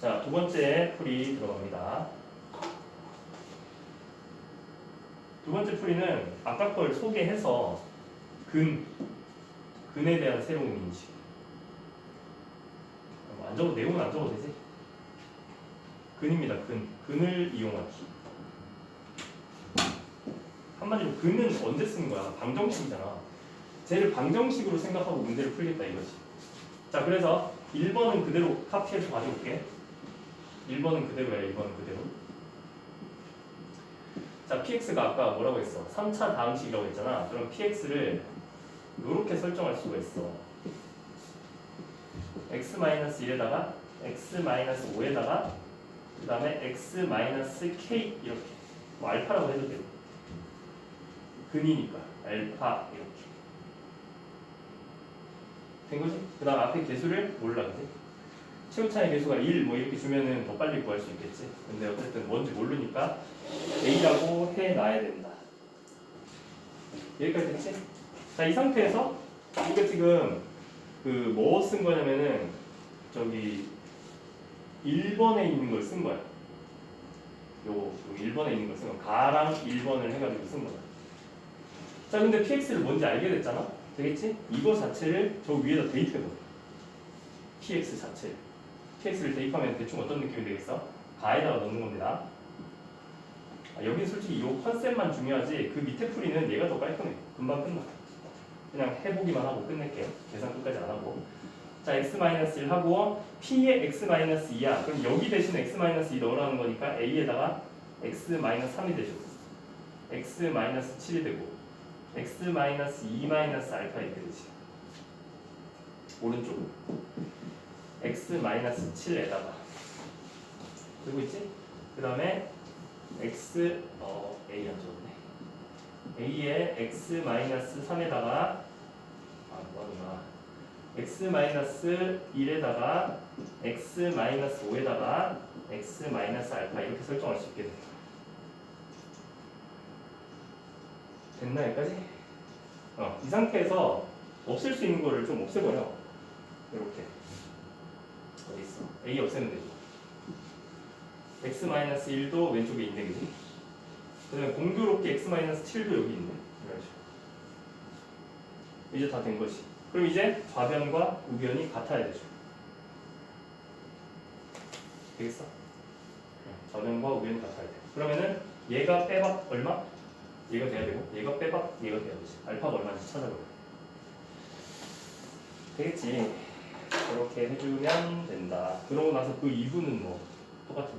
자, 두 번째 풀이 들어갑니다. 두 번째 풀이는 아까 걸 소개해서 근, 근에 대한 새로운 인식. 뭐안 적어도 내용은 안 적어도 되지? 근입니다. 근. 근을 이용하기. 한마디로 근은 언제 쓰는 거야? 방정식이잖아. 쟤를 방정식으로 생각하고 문제를 풀겠다 이거지. 자, 그래서 1번은 그대로 카피해서 가져올게. 1번은 그대로야, 1번은 그대로. 자, px가 아까 뭐라고 했어? 3차 다항식이라고 했잖아. 그럼 px를 이렇게 설정할 수가 있어. x-1에다가 x-5에다가 그 다음에 x-k 이렇게 뭐 알파라고 해도 되고 근이니까 알파 이렇게 된 거지? 그 다음 앞에 개수를 몰라 그지? 최고차의 개수가 1 뭐 이렇게 주면은 더 빨리 구할 수 있겠지? 근데 어쨌든 뭔지 모르니까 A라고 해놔야 된다. 여기까지 됐지? 자 이 상태에서 이거 지금 그 뭐 쓴 거냐면은 저기 1번에 있는 걸 쓴 거야. 요거 요 1번에 있는 걸 쓴 거. 가랑 1번을 해가지고 쓴 거야 자 근데 px를 뭔지 알게 됐잖아? 되겠지? 이거 자체를 저 위에다 대입해봐. Px 자체를 px를 대입하면 대충 어떤 느낌이 되겠어? 가에다가 넣는 겁니다. 아, 여긴 솔직히 이 컨셉만 중요하지 그 밑에 풀이는 얘가 더 깔끔해. 금방 끝나. 그냥 해보기만 하고 끝낼게요. 계산 끝까지 안 하고. 자 x-1 하고 p의 x-2야. 그럼 여기 대신 x-2 넣으라는 거니까 a에다가 x-3이 되죠. x-7이 되고 x-2 알파 이렇게 되지. 오른쪽으로 x-7에다가 그리고 있지? 그 다음에 x 어 a 안 적었네. a에 x-3에다가 아 뭐하구나 x-1에다가 x-5에다가 x-알파 이렇게 설정할 수 있게 됩니다 됐나 여기까지? 어, 이 상태에서 없앨 수 있는 거를 좀 없애버려. 이렇게 어디 있어? a 없애면 되죠 x-1도 왼쪽에 있네 그지? 그다음에 공교롭게 x-7도 여기 있네. 이런 식으로. 이제 다 된 것이 그럼 이제 좌변과 우변이 같아야 되죠. 되겠어? 네, 좌변과 우변이 같아야 돼. 그러면은 얘가 빼박 얼마? 얘가 돼야 되고 얘가 빼박 얘가 돼야 되지. 알파가 얼마인지 찾아보자. 되겠지? 그렇게 해주면 된다 그러고 나서 그 2분은 뭐 똑같은